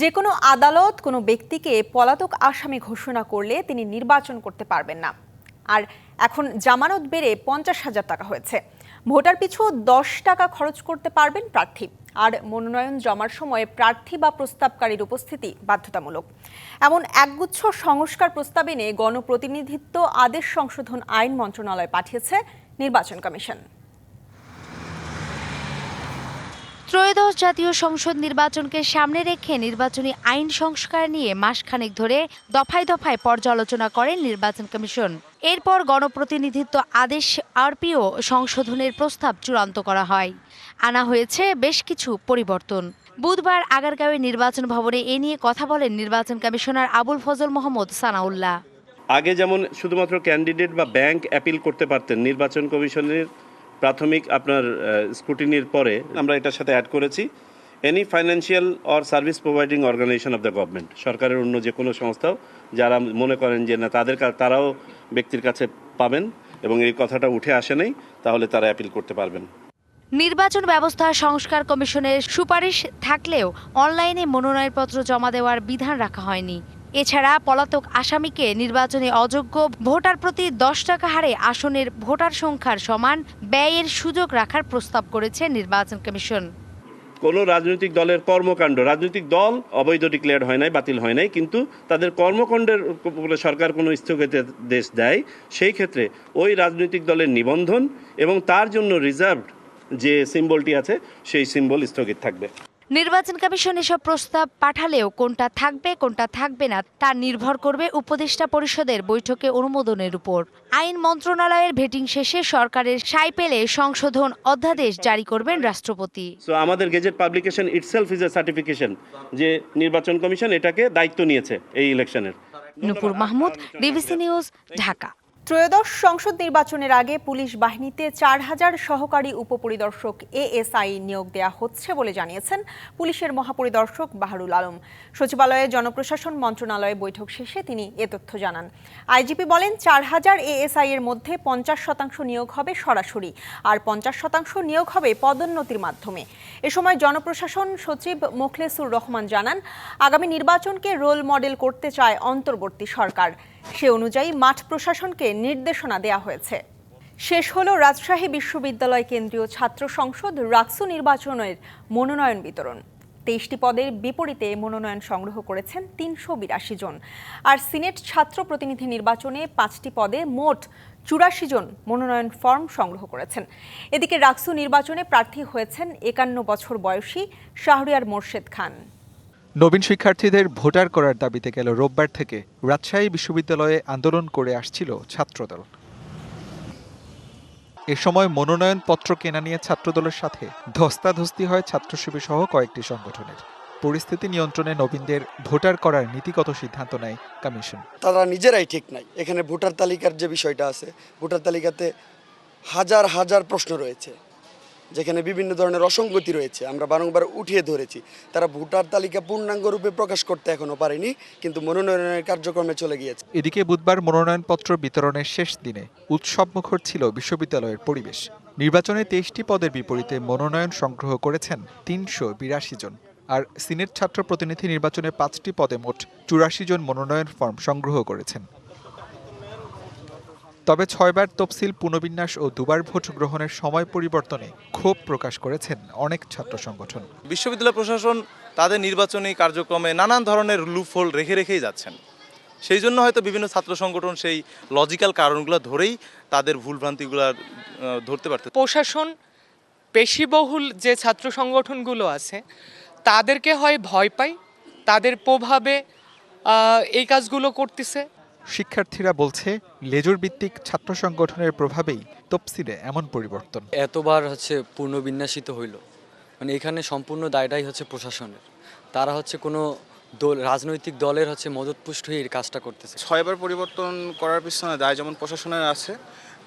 যে কোনো আদালত কোনো ব্যক্তিকে পলাতক আসামি ঘোষণা করলে তিনি নির্বাচন করতে পারবেন না। আর এখন জামানত বেড়ে পঞ্চাশ হাজার টাকা হয়েছে। ভোটার পিছু দশ টাকা খরচ করতে পারবেন প্রার্থী। আর মনোনয়ন জমার সময় প্রার্থী বা প্রস্তাবকারীর উপস্থিতি বাধ্যতামূলক। এমন একগুচ্ছ সংস্কার প্রস্তাব এনে গণপ্রতিনিধিত্ব আদেশ সংশোধন আইন মন্ত্রণালয় পাঠিয়েছে নির্বাচন কমিশন। ত্রয়োদশ জাতীয় সংসদ নির্বাচনকে সামনে রেখে নির্বাচনী আইন সংস্কার নিয়ে মাসখানেক ধরে দফায় দফায় পর্যালোচনা করেন নির্বাচন কমিশন। এরপর গণপ্রতিনিধিত্ব আদেশ আরপিও সংশোধনের প্রস্তাব চূড়ান্ত করা হয়। আনা হয়েছে বেশ কিছু পরিবর্তন। বুধবার আগারগাঁওয়ে নির্বাচন ভবনে এ নিয়ে কথা বলেন নির্বাচন কমিশনার আবুল ফজল মোহাম্মদ সানাউল্লাহ। আগে যেমন শুধুমাত্র ক্যান্ডিডেট বা ব্যাংক অ্যাপিল করতে পারতেন নির্বাচন কমিশনের প্রাথমিক আপনার স্ক্রুটিনির পরে আমরা এটার সাথে অ্যাড করেছি। Any financial or service providing organization of the government সরকারের অন্য যে কোনো সংস্থাও, যারা মনে করেন যে না, তাদের তারাও ব্যক্তির কাছে পাবেন এবং এই কথাটা উঠে আসে নাই, তাহলে তারা অ্যাপিল করতে পারবেন। নির্বাচন ব্যবস্থা সংস্কার কমিশনের সুপারিশ থাকলেও অনলাইনে মনোনয়নপত্র জমা দেওয়ার বিধান রাখা হয়নি। এছাড়া পলাতক আসামিকে নির্বাচনে অযোগ্য ভোটার প্রতি দশ টাকা হারে আসনের ভোটার সংখ্যার সমান ব্যয়ের সুযোগ রাখার প্রস্তাব করেছে নির্বাচন কমিশন। কোনো রাজনৈতিক দলের কর্মকাণ্ড, রাজনৈতিক দল অবৈধ ডিক্লেয়ার হয় নাই, বাতিল হয় নাই, কিন্তু তাদের কর্মকাণ্ডের সরকার কোনো স্থগিতাদেশ দেয়, সেই ক্ষেত্রে ওই রাজনৈতিক দলের নিবন্ধন এবং তার জন্য রিজার্ভড যে সিম্বলটি আছে, সেই সিম্বল স্থগিত থাকবে। নির্বাচন কমিশন এসব প্রস্তাব পাঠালেও কোনটা থাকবে কোনটা থাকবে না তা নির্ভর করবে উপদেষ্টা পরিষদের বৈঠকে অনুমোদনের উপর। আইন মন্ত্রণালয়ের ভেটিং শেষে সরকারের সাই পেলে সংশোধন অধ্যাদেশ জারি করবেন রাষ্ট্রপতি। আমাদের gazette publication itself is a certification যে নির্বাচন কমিশন এটাকে দায়িত্ব নিয়েছে এই ইলেকশনের নুপুর মাহমুদ ডিবিসি নিউজ ঢাকা। ত্রয়োদশ সংসদ নির্বাচনের আগে পুলিশ বাহিনীতে চার হাজার সহকারী উপপরিদর্শক এএসআই নিয়োগ দেওয়া হচ্ছে বলে জানিয়েছেন পুলিশের মহাপরিদর্শক বাহারুল আলম। সচিবালয়ে জনপ্রশাসন মন্ত্রণালয়ে বৈঠক শেষে তিনি এ তথ্য জানান। আইজিপি বলেন, চার হাজার এএসআই এর মধ্যে পঞ্চাশ শতাংশ নিয়োগ হবে সরাসরি আর পঞ্চাশ শতাংশ নিয়োগ হবে পদোন্নতির মাধ্যমে। এ সময় জনপ্রশাসন সচিব মোখলেসুর রহমান জানান, আগামী নির্বাচনকে রোল মডেল করতে চায় অন্তর্বর্তী সরকার। সে অনুযায়ী মাঠ প্রশাসনকে নির্দেশনা দেওয়া হয়েছে। শেষ হলো রাজশাহী বিশ্ববিদ্যালয় কেন্দ্রীয় ছাত্র সংসদ রাকসু নির্বাচনের মনোনয়ন বিতরণ। তেইশটি পদের বিপরীতে মনোনয়ন সংগ্রহ করেছেন তিনশো বিরাশি জন। আর সিনেট ছাত্র প্রতিনিধি নির্বাচনে পাঁচটি পদে মোট চুরাশি জন মনোনয়ন ফর্ম সংগ্রহ করেছেন। এদিকে রাকসু নির্বাচনে প্রার্থী হয়েছেন একান্ন বছর বয়সী শাহরিয়ার মোর্শেদ খান। নবীন শিক্ষার্থীদের ভোটার করার দাবিতে গেল রোববার থেকে রাজশাহী বিশ্ববিদ্যালয়ে আন্দোলন করে আসছিল ছাত্রদল। এ সময় মনোনয়নপত্র কেনা নিয়ে ছাত্রদলের সাথে ধস্তাধস্তি হয় ছাত্রশিবির সহ কয়েকটি সংগঠনের। পরিস্থিতি নিয়ন্ত্রণে নবীনদের ভোটার করার নীতিগত সিদ্ধান্ত নেয় কমিশন। তারা নিজেরাই ঠিক নাই। এখানে ভোটার তালিকার যে বিষয়টা আছে, ভোটার তালিকাতে হাজার হাজার প্রশ্ন রয়েছে। যেখানে বিভিন্ন ধরনের অসঙ্গতি রয়েছে, আমরা বারংবার উঠিয়ে ধরেছি। তারা ভোটার তালিকা পূর্ণাঙ্গ রূপে প্রকাশ করতে এখনও পারেনি, কিন্তু মনোনয়নের কার্যক্রমে চলে গিয়েছে। এদিকে বুধবার মনোনয়নপত্র বিতরণের শেষ দিনে উৎসবমুখর ছিল বিশ্ববিদ্যালয়ের পরিবেশ। নির্বাচনে তেইশটি পদের বিপরীতে মনোনয়ন সংগ্রহ করেছেন তিনশো বিরাশি জন, আর সিনেট ছাত্র প্রতিনিধি নির্বাচনে পাঁচটি পদে মোট চুরাশি জন মনোনয়ন ফর্ম সংগ্রহ করেছেন। তবে ছয়বার তফসিল পুনর্বিন্যাস ও দুবার ভোট গ্রহণের সময় পরিবর্তনে ক্ষোভ প্রকাশ করেছেন অনেক ছাত্র সংগঠন। বিশ্ববিদ্যালয় প্রশাসন তাদের নির্বাচনী কার্যক্রমে নানান ধরনের লুফহোল রেখে রেখেই যাচ্ছেন। সেই জন্য হয়তো বিভিন্ন ছাত্র সংগঠন সেই লজিক্যাল কারণগুলো ধরেই তাদের ভুলভ্রান্তিগুলো ধরতে পারতে প্রশাসন পেশিবহুল যে ছাত্র সংগঠনগুলো আছে তাদেরকে হয় ভয় পায় তাদের প্রভাবে এই কাজগুলো করতেছে। শিক্ষার্থীরা বলছে লেজুর ভিত্তিক ছাত্র সংগঠনের প্রভাবেই তফসিলে এমন পরিবর্তন। এতবার হচ্ছে পুনর্বিন্যাসিত হইল। মানে এখানে সম্পূর্ণ দায়টাই হচ্ছে প্রশাসনের। তারা হচ্ছে কোনো দল রাজনৈতিক দলের হচ্ছে মদতপুষ্ট হয়ে এই কাজটা করতেছে। ছয়বার পরিবর্তন করার পিছনে দায় যেমন প্রশাসনের আছে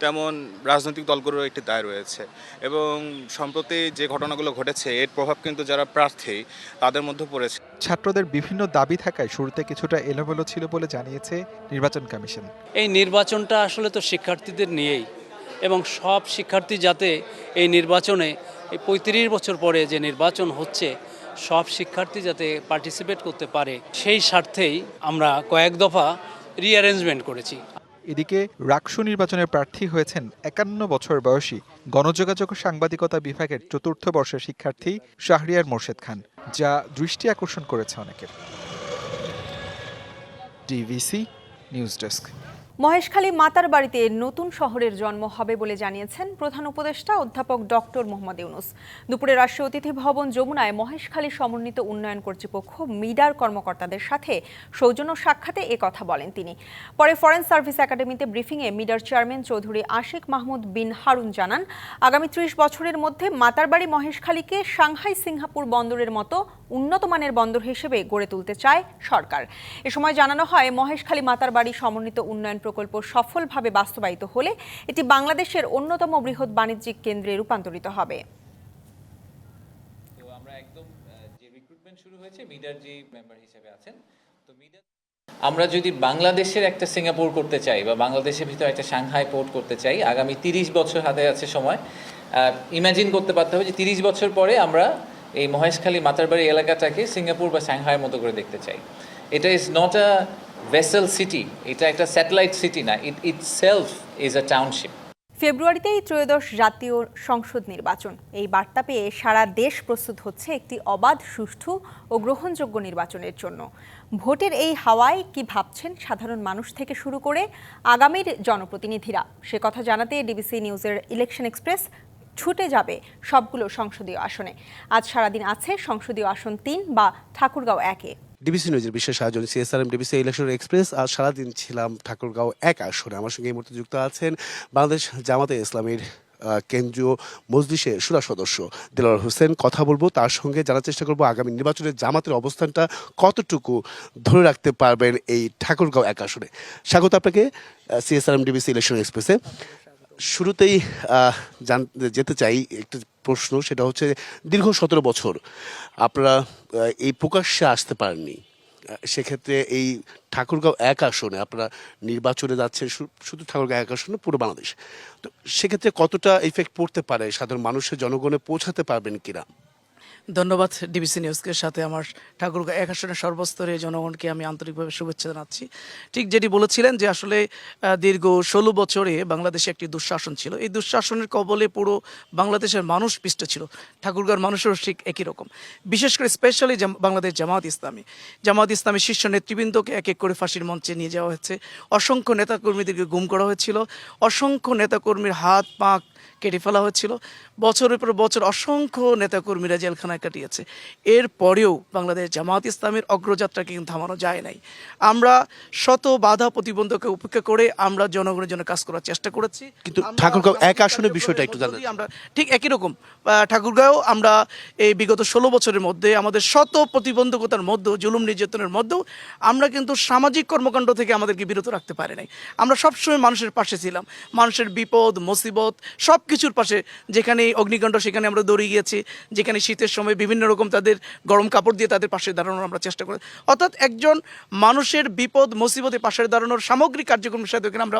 তেমন রাজনৈতিক দলগুলোর একটি দায় রয়েছে। এবং সম্প্রতি যে ঘটনাগুলো ঘটেছে এর প্রভাব কিন্তু যারা প্রার্থী তাদের মধ্যে পড়েছে। ছাত্রদের বিভিন্ন দাবি থাকায় শুরুতে কিছুটা এলোমেলো ছিল বলে জানিয়েছে নির্বাচন কমিশন। এই নির্বাচনটা আসলে তো শিক্ষার্থীদের নিয়েই। এবং সব শিক্ষার্থী যাতে এই নির্বাচনে এই পঁয়ত্রিশ বছর পরে যে নির্বাচন হচ্ছে সব শিক্ষার্থী যাতে পার্টিসিপেট করতে পারে সেই স্বার্থেই আমরা কয়েক দফা রিঅ্যারেঞ্জমেন্ট করেছি। এদিকে রাকসু নির্বাচনের প্রার্থী হয়েছেন একান্ন বছর বয়সী গণযোগাযোগ সাংবাদিকতা বিভাগের চতুর্থ বর্ষের শিক্ষার্থী শাহরিয়ার মোর্শেদ খান, যা দৃষ্টি আকর্ষণ করেছে অনেকের। DVC news desk. মহেশখালী মাতার বাড়িতে নতুন শহরের জন্ম হবে বলে জানিয়েছেন প্রধান উপদেষ্টা অধ্যাপক ডক্টর মোহাম্মদ ইউনুস। দুপুরে রাষ্ট্রীয় অতিথি ভবন যমুনায় মহেশখালী সমন্বিত উন্নয়ন কর্তৃপক্ষ মিডার কর্মকর্তাদের সাথে সৌজন্য সাক্ষাতে এ কথা বলেন তিনি। পরে ফরেন সার্ভিস একাডেমিতে ব্রিফিংয়ে মিডার চেয়ারম্যান চৌধুরী আশিক মাহমুদ বিন হারুন জানান, আগামী ত্রিশ বছরের মধ্যে মাতারবাড়ি মহেশখালীকে সাংহাই সিঙ্গাপুর বন্দরের মতো উন্নত মানের বন্দর হিসেবে গড়ে তুলতে চায় সরকার। এ সময় জানানো হয়, মহেশখালী মাতারবাড়ি সমন্বিত উন্নয়ন প্রকল্প সফলভাবে বাস্তবায়িত হলে এটি বাংলাদেশের অন্যতম বৃহৎ বাণিজ্যিক কেন্দ্রে রূপান্তরিত হবে। একদম শুরু তো আমরা যদি বাংলাদেশের একটা সিঙ্গাপুর করতে চাই বা বাংলাদেশের ভিতরে একটা সাংহাই পোর্ট করতে চাই, আগামী তিরিশ বছর হাতে আছে সময় ইমাজিন করতে পারতে হবে যে তিরিশ বছর পরে আমরা এই মহেশখালী মাতারবাড়ি এলাকাটাকে সিঙ্গাপুর বা সাংহাইয়ের মতো করে দেখতে চাই। এটা is not a vessel city এটা একটা স্যাটেলাইট সিটি না it itself is a township ফেব্রুয়ারিতেই ত্রয়োদশ জাতীয় সংসদ নির্বাচন। এই বার্তা পেয়ে সারা দেশ প্রস্তুত হচ্ছে একটি অবাধ, সুষ্ঠু ও গ্রহণযোগ্য নির্বাচনের জন্য। ভোটের এই হাওয়ায় কি ভাবছেন সাধারণ মানুষ থেকে শুরু করে আগামীর জনপ্রতিনিধিরা? সে কথা জানাতে ডিবিসি নিউজের ইলেকশন এক্সপ্রেস ছুটে যাবে সবগুলো সংসদীয় আসনে। আজ সারাদিন আছে সংসদীয় আসন তিন বা ঠাকুরগাঁও একে। ডিবিসি নিউজের বিশেষ আয়োজন, সিএসআরএম, ডিবিসি ইলেকশন এক্সপ্রেস। আজ সারাদিন ছিলাম ঠাকুরগাঁও এক আসনে আমার সঙ্গে এই মুহূর্তে যুক্ত আছেন বাংলাদেশ জামাতে ইসলামের কেন্দ্রীয় মজলিসের সুরা সদস্য দিলওয়ার হোসেন। কথা বলব তার সঙ্গে জানার চেষ্টা করব আগামী নির্বাচনে জামাতের অবস্থানটা কতটুকু ধরে রাখতে পারবেন এই ঠাকুরগাঁও এক আসনে স্বাগত আপনাকে সিএসআরএম, ডিবিসি ইলেকশন এক্সপ্রেসে। শুরুতেই জানতে যেতে চাই একটা প্রশ্ন, সেটা হচ্ছে দীর্ঘ সতেরো বছর আপনারা এই প্রকাশ্যে আসতে পারেননি। সেক্ষেত্রে এই ঠাকুরগাঁও এক আসনে আপনারা নির্বাচনে যাচ্ছেন শুধু ঠাকুরগাঁও এক আসনে, পুরো বাংলাদেশ। তো সেক্ষেত্রে কতটা ইফেক্ট পড়তে পারে? সাধারণ মানুষের জনগণে পৌঁছাতে পারবেন কিনা? ধন্যবাদ ডিবিসি নিউজকে সাথে আমার ঠাকুরগাঁ এক আসনের সর্বস্তরে জনগণকে আমি আন্তরিকভাবে শুভেচ্ছা জানাচ্ছি। ঠিক যেটি বলেছিলেন যে আসলে দীর্ঘ ষোলো বছরে বাংলাদেশে একটি দুঃশাসন ছিল। এই দুঃশাসনের কবলে পুরো বাংলাদেশের মানুষ পিষ্ট ছিল। ঠাকুরগাঁর মানুষেরও ঠিক একই রকম। বিশেষ করে স্পেশালি বাংলাদেশ জামাত ইসলামী। জামাত ইসলামী শীর্ষ নেতৃবৃন্দকে এক এক করে ফাঁসির মঞ্চে নিয়ে যাওয়া হয়েছে। অসংখ্য নেতাকর্মীদেরকে গুম করা হয়েছিল। অসংখ্য নেতাকর্মীর হাত পা কেটে ফেলা হয়েছিল বছরের পর বছর অসংখ্য নেতাকর্মীরা জেলখানায় কাটিয়েছে। এরপরেও বাংলাদেশ জামাত ইসলামের অগ্রযাত্রাকে কিন্তু থামানো যায় নাই। আমরা শত বাধা প্রতিবন্ধকে উপেক্ষা করে আমরা জনগণের জন্য কাজ করার চেষ্টা করেছি। কিন্তু ঠাকুরগাঁও এক আসনের বিষয়টা একটু দিয়ে আমরা ঠিক একই রকম ঠাকুরগাঁও আমরা এই বিগত ষোলো বছরের মধ্যে আমাদের শত প্রতিবন্ধকতার মধ্যেও জুলুম নির্যাতনের মধ্যেও আমরা কিন্তু সামাজিক কর্মকাণ্ড থেকে আমাদেরকে বিরত রাখতে পারি নাই। আমরা সবসময় মানুষের পাশে ছিলাম। মানুষের বিপদ মুসিবত সব কিছুর পাশে যেখানে অগ্নিকাণ্ড, সেখানে আমরা দৌড়ে গিয়েছি, যেখানে শীতের সময় বিভিন্ন রকম তাদের গরম কাপড় দিয়ে তাদের পাশে দাঁড়ানোর আমরা চেষ্টা করি। অর্থাৎ একজন মানুষের বিপদ, মুসিবতে পাশে দাঁড়ানোর সামগ্রিক কার্যক্রমের সাথে আমরা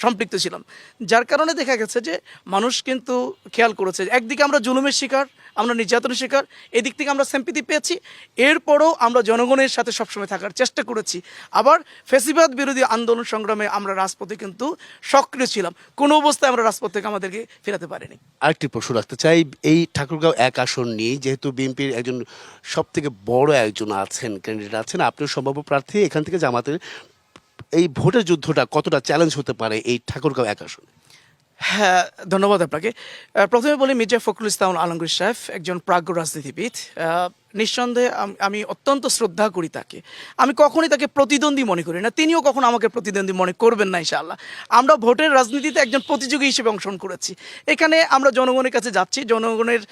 সম্পৃক্ত ছিলাম। যার কারণে দেখা গেছে যে মানুষ কিন্তু খেয়াল করেছে একদিকে আমরা জুলুমের শিকার, আমরা নির্যাতনের শিকার, এদিক থেকে আমরা সেম্পিতি পেয়েছি, এরপরও আমরা জনগণের সাথে সবসময় থাকার চেষ্টা করেছি। আবার ফেসিবাদ বিরোধী আন্দোলন সংগ্রামে আমরা রাজপথে কিন্তু সক্রিয় ছিলাম। কোনো অবস্থায় আমরা রাজপথ থেকে আমাদেরকে ফেরাতে পারিনি। আরেকটি প্রশ্ন রাখতে চাই, এই ঠাকুরগাঁও এক আসন নিয়ে যেহেতু বিএনপির একজন সব থেকে বড় একজন আছেন ক্যান্ডিডেট আছেন, আপনিও সম্ভাব্য প্রার্থী, এখান থেকে জামাতের এই ভোটের যুদ্ধটা কতটা চ্যালেঞ্জ হতে পারে এই ঠাকুরগাঁও এক আসনে? হ্যাঁ ধন্যবাদ আপনাকে। প্রথমে বলি মির্জা ফখরুল ইসলাম আলমগীর সাহেব, একজন প্রাজ্ঞ রাজনীতিবিদ। নিঃসন্দেহে আমি অত্যন্ত শ্রদ্ধা করি তাকে। আমি কখনোই তাকে প্রতিদ্বন্দ্বী মনে করি না। তিনিও কখনো আমাকে প্রতিদ্বন্দ্বী মনে করবেন না, ইনশাআল্লাহ। আমরা ভোটের রাজনীতিতে একজন প্রতিযোগী হিসেবে অংশগ্রহণ করেছি। এখানে আমরা জনগণের কাছে যাচ্ছি। জনগণের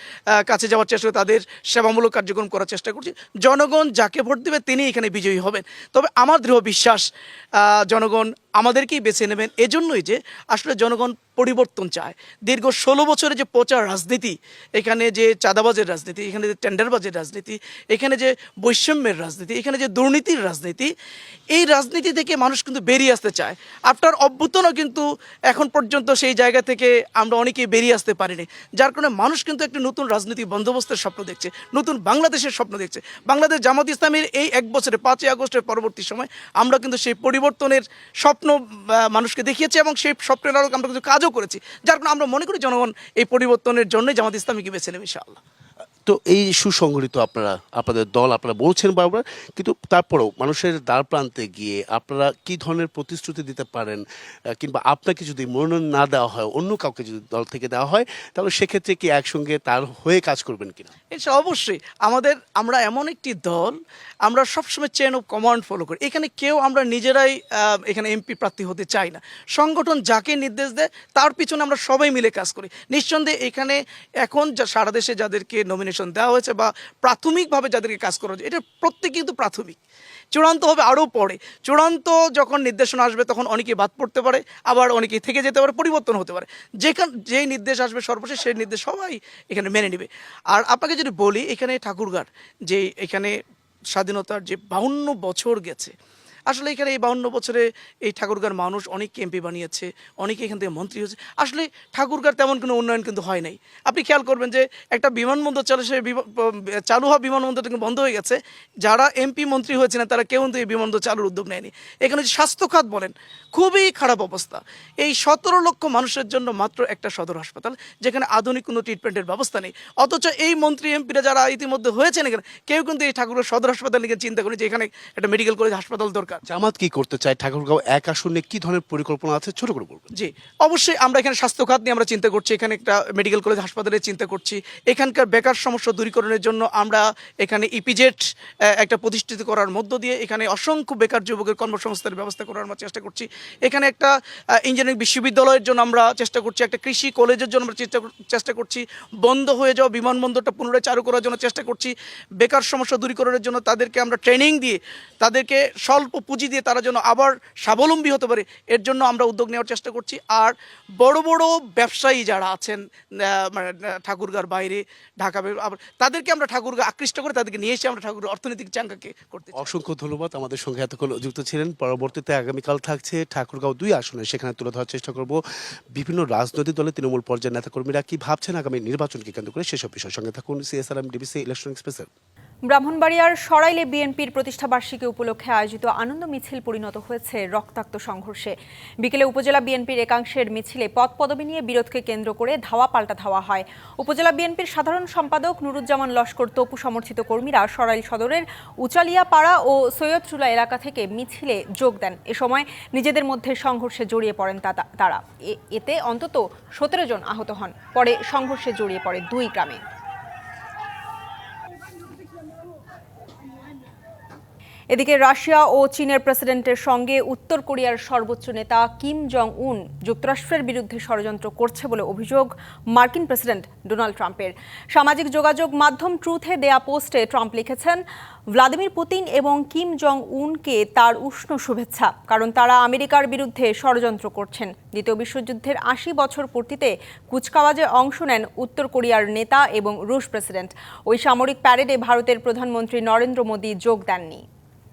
কাছে যাওয়ার চেষ্টা করে তাদের সেবামূলক কার্যক্রম করার চেষ্টা করছি। জনগণ যাকে ভোট দেবে, তিনি এখানে বিজয়ী হবেন। তবে আমার দৃঢ় বিশ্বাস জনগণ আমাদেরকেই বেছে নেবেন। এজন্যই যে আসলে জনগণ পরিবর্তন চায়। দীর্ঘ ষোলো বছরে যে প্রচার রাজনীতি, এখানে যে চাঁদাবাজের রাজনীতি, এখানে যে টেন্ডারবাজের রাজনীতি, এখানে যে বৈষম্যের রাজনীতি, এখানে যে দুর্নীতির রাজনীতি, এই রাজনীতি থেকে মানুষ কিন্তু বেরিয়ে আসতে চায়। আফটার অভ্যুত্থানও কিন্তু এখন পর্যন্ত সেই জায়গা থেকে আমরা অনেকেই বেরিয়ে আসতে পারিনি। যার কারণে মানুষ কিন্তু একটি নতুন রাজনৈতিক বন্দোবস্তের স্বপ্ন দেখছে, নতুন বাংলাদেশের স্বপ্ন দেখছে। বাংলাদেশ জামাত ইসলামের এই এক বছরে, পাঁচই আগস্টের পরবর্তী সময়, আমরা কিন্তু সেই পরিবর্তনের স্বপ্ন আহ, মানুষকে দেখিয়েছে এবং সেই স্বপ্নের আলোকে আমরা কিন্তু কাজও করেছি। যার কারণে আমরা মনে করি জনগণ এই পরিবর্তনের জন্যই জামাত ইসলামীকে বেছে নেবে ইনশাআল্লাহ। তো এই সুসংগঠিত আপনারা, আপনাদের দল আপনারা বলছেন বারবার, কিন্তু তারপরেও মানুষের দ্বার প্রান্তে গিয়ে আপনারা কি ধরনের প্রতিশ্রুতি দিতে পারেন কিংবা আপনাকে যদি মনোনয়ন না দেওয়া হয়, অন্য কাউকে যদি দল থেকে দেওয়া হয়, তাহলে সেক্ষেত্রে কি একসঙ্গে তার হয়ে কাজ করবেন কিনা? এটা অবশ্যই। আমাদের, আমরা এমন একটি দল, আমরা সবসময় চেন অফ কমান্ড ফলো করি। এখানে কেউ আমরা নিজেরাই এখানে এমপি প্রার্থী হতে চাই না। সংগঠন যাকে নির্দেশ দেয়, তার পিছনে আমরা সবাই মিলে কাজ করি। নিঃসন্দেহে এখানে এখন যা সারা দেশে যাদেরকে নমিনেশন দেওয়া হয়েছে বা প্রাথমিকভাবে যাদেরকে কাজ করা হয়েছে এটা প্রত্যেকে কিন্তু প্রাথমিক। চূড়ান্ত হবে আরও পরে। চূড়ান্ত যখন নির্দেশনা আসবে তখন অনেকে বাদ পড়তে পারে, আবার অনেকে থেকে যেতে পারে, পরিবর্তন হতে পারে। যেখান, যেই নির্দেশ আসবে সর্বশেষ সেই নির্দেশ সবাই এখানে মেনে নেবে। আর আপনাকে যদি বলি, এখানে ঠাকুরগার যে এখানে স্বাধীনতার যে বাউন্ন বছর গেছে আসলে এখানে এই বাউন্ন বছরে এই ঠাকুরগার মানুষ অনেককে এমপি বানিয়েছে, অনেকে এখান থেকে মন্ত্রী হয়েছে। আসলে ঠাকুরগার তেমন কোনো উন্নয়ন কিন্তু হয় নাই। আপনি খেয়াল করবেন যে একটা বিমানবন্দর চালু সে চালু হওয়া বিমানবন্দরটা কিন্তু বন্ধ হয়ে গেছে। যারা এমপি মন্ত্রী হয়েছিলেন তারা কেউ কিন্তু এই বিমানবন্দর চালুর উদ্যোগ নেয়নি। এখানে যে স্বাস্থ্য খাত বলেন, খুবই খারাপ অবস্থা। এই সতেরো লক্ষ মানুষের জন্য মাত্র একটা সদর হাসপাতাল, যেখানে আধুনিক কোনো ট্রিটমেন্টের ব্যবস্থা নেই। অথচ এই মন্ত্রী, এমপিরা যারা ইতিমধ্যে হয়েছেন এখানে, কেউ কিন্তু এই ঠাকুরের সদর হাসপাতাল নিয়ে চিন্তা করেন যে এখানে একটা মেডিকেল কলেজ হাসপাতাল দরকার। জামাত কি করতে চায়? ঠাকুরগাঁও এক আসনে কি ধরনের পরিকল্পনা আছে? ছোট করে বলবেন। জি, অবশ্যই আমরা এখানে স্বাস্থ্য খাত নিয়ে আমরা চিন্তা করছি। এখানে একটা মেডিকেল কলেজ হাসপাতালের চিন্তা করছি। এখানকার বেকার সমস্যা দূরীকরণের জন্য আমরা এখানে ইপিজেট একটা প্রতিষ্ঠিত করার মধ্য দিয়ে এখানে অসংখ্য বেকার যুবকের কর্মসংস্থানের ব্যবস্থা করার আমরা চেষ্টা করছি। এখানে একটা ইঞ্জিনিয়ারিং বিশ্ববিদ্যালয়ের জন্য আমরা চেষ্টা করছি, একটা কৃষি কলেজের জন্য আমরা চেষ্টা চেষ্টা করছি। বন্ধ হয়ে যাওয়া বিমানবন্দরটা পুনরায় চালু করার জন্য চেষ্টা করছি। বেকার সমস্যা দূরীকরণের জন্য তাদেরকে আমরা ট্রেনিং দিয়ে তাদেরকে স্বল্প পুঁজি দিয়ে তারা যেন আবার স্বাবলম্বী হতে পারে, এর জন্য আমরা উদ্যোগ নেওয়ার চেষ্টা করছি। আর বড় বড় ব্যবসায়ী যারা আছেন মানে ঠাকুরগার বাইরে, ঢাকা তাদেরকে আমরা ঠাকুরগা আকৃষ্ট করে তাদেরকে নিয়ে এসে আমরা ঠাকুর অর্থনৈতিক চাঙ্গাকে করতে অসংখ্য ধন্যবাদ। আমাদের সঙ্গে এতক্ষণ যুক্ত ছিলেন। পরবর্তীতে আগামীকাল থাকছে ঠাকুরগাঁও দুই আসনে। সেখানে তুলে ধরার চেষ্টা করব বিভিন্ন রাজনৈতিক দলের তৃণমূল পর্যায়ের নেতাকর্মীরা। কি ভাবছেন আগামী নির্বাচনকে কেন্দ্র করে? সেসব বিষয়ের সঙ্গে থাকুন। সিএসআরএম ডিবিসি ইলেকশন এক্সপ্রেসের ব্রাহ্মণবাড়িয়ার সরাইলে বিএনপির প্রতিষ্ঠাবার্ষিকী উপলক্ষে আয়োজিত আনন্দ মিছিল পরিণত হয়েছে রক্তাক্ত সংঘর্ষে। বিকেলে উপজেলা বিএনপির একাংশের মিছিলে পদ পদবি নিয়ে বিরোধকে কেন্দ্র করে ধাওয়া পাল্টা ধাওয়া হয়। উপজেলা বিএনপির সাধারণ সম্পাদক নুরুজ্জামান লস্কর তপু সমর্থিত কর্মীরা সরাইল সদরের উচালিয়াপাড়া ও সৈয়দচুলা এলাকা থেকে মিছিলে যোগ দেন। এ সময় নিজেদের মধ্যে সংঘর্ষে জড়িয়ে পড়েন তারা। এতে অন্তত সতেরো জন আহত হন। পরে সংঘর্ষে জড়িয়ে পড়ে দুই গ্রামে। এদিকে রাশিয়া ও চীনের প্রেসিডেন্টের সঙ্গে উত্তর কোরিয়ার সর্বোচ্চ নেতা কিম জং উন যুক্তরাষ্ট্রের বিরুদ্ধে ষড়যন্ত্র করছে বলে অভিযোগ মার্কিন প্রেসিডেন্ট ডোনাল্ড ট্রাম্পের। সামাজিক যোগাযোগ মাধ্যম ট্রুথে দেয়া পোস্টে ট্রাম্প লিখেছেন, ভ্লাদিমির পুতিন এবং কিম জং উনকে তার উষ্ণ শুভেচ্ছা, কারণ তারা আমেরিকার বিরুদ্ধে ষড়যন্ত্র করছেন। দ্বিতীয় বিশ্বযুদ্ধের আশি বছর পূর্তিতে কুচকাওয়াজে অংশ নেন উত্তর কোরিয়ার নেতা এবং রুশ প্রেসিডেন্ট। ওই সামরিক প্যারেডে ভারতের প্রধানমন্ত্রী নরেন্দ্র মোদী যোগ দেননি।